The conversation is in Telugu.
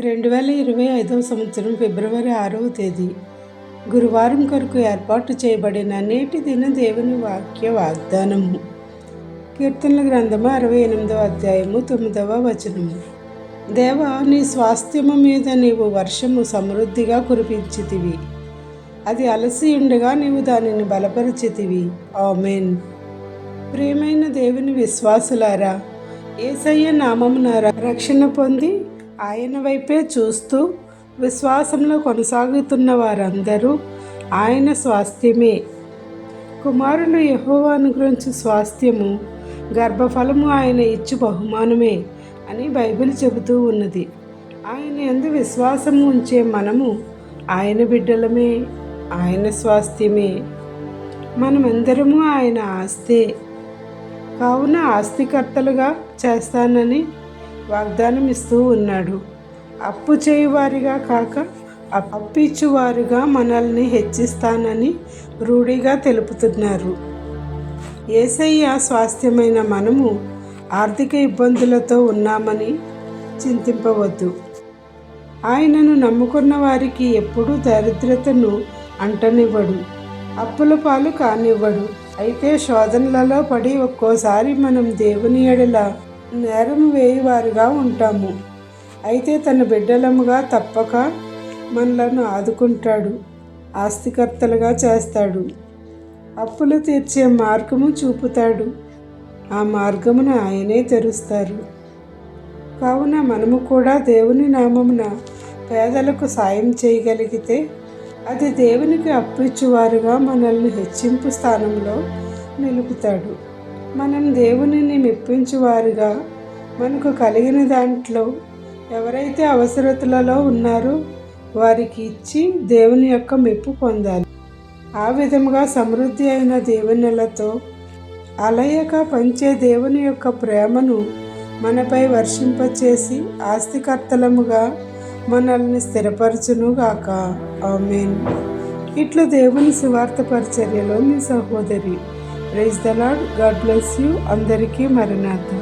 రెండు వేల ఇరవై ఐదవ సంవత్సరం ఫిబ్రవరి ఆరవ తేదీ. గురువారం కొరకు ఏర్పాటు చేయబడిన నేటి దిన దేవుని వాక్య వాగ్దానము కీర్తనల గ్రంథము అరవై ఎనిమిదవ అధ్యాయము తొమ్మిదవ వచనము దేవ నీ స్వాస్థ్యము మీద నీవు వర్షము సమృద్ధిగా కురిపించితివి. అది అలసి ఉండగా నీవు దానిని బలపరిచితివి. ఆమెన్. ప్రియమైన దేవుని విశ్వాసులారా ఏసయ్య నామమున రక్షణ పొంది ఆయన వైపే చూస్తూ విశ్వాసంలో కొనసాగుతున్న వారందరూ ఆయన స్వాస్థ్యమే. కుమారులు యహోవాను గురించి స్వాస్థ్యము గర్భఫలము ఆయన ఇచ్చు బహుమానమే అని బైబిల్ చెబుతూ ఉన్నది. ఆయన ఎందు విశ్వాసము ఉంచే మనము ఆయన బిడ్డలమే ఆయన స్వాస్థ్యమే. మనమందరము ఆయన ఆస్తే కావున ఆస్తికర్తలుగా చేస్తానని వాగ్దానం ఇస్తూ ఉన్నాడు. అప్పు చేయువారిగా కాక అప్పిచ్చువారుగా మనల్ని హెచ్చిస్తానని రూఢిగా తెలుపుతున్నారు. ఏసయ్య స్వాస్థ్యమైన మనము ఆర్థిక ఇబ్బందులతో ఉన్నామని చింతింపవద్దు. ఆయనను నమ్ముకున్న వారికి ఎప్పుడూ దరిద్రతను అంటనివ్వడు. అప్పుల పాలు కానివ్వడు. అయితే శోధనలలో పడి ఒక్కోసారి మనం దేవుని ఎడల నేరం వేయువారుగా ఉంటాము. అయితే తన బిడ్డలముగా తప్పక మనలను ఆదుకుంటాడు. ఆస్తికర్తలుగా చేస్తాడు. అప్పులు తీర్చే మార్గము చూపుతాడు. ఆ మార్గమును ఆయనే తెరుస్తారు. కావున మనము కూడా దేవుని నామమున పేదలకు సాయం చేయగలిగితే అది దేవునికి అప్పిచ్చువారుగా మనల్ని హెచ్చింపు స్థానంలో నిలుపుతాడు. మనం దేవునిని మెప్పించువారుగా. మనకు కలిగిన దాంట్లో ఎవరైతే అవసరతలలో ఉన్నారో వారికి ఇచ్చి దేవుని యొక్క మెప్పు పొందాలి. ఆ విధముగా సమృద్ధి అయిన దేవునిలతో అలయక పంచే దేవుని యొక్క ప్రేమను మనపై వర్షింపచేసి ఆస్తికర్తలముగా మనల్ని స్థిరపరచునుగాక ఆమెన్. ఇట్లా దేవుని సువార్త పరిచర్యలో మీ సహోదరి praise the lord God bless you. అందరికీ మరణార్థం.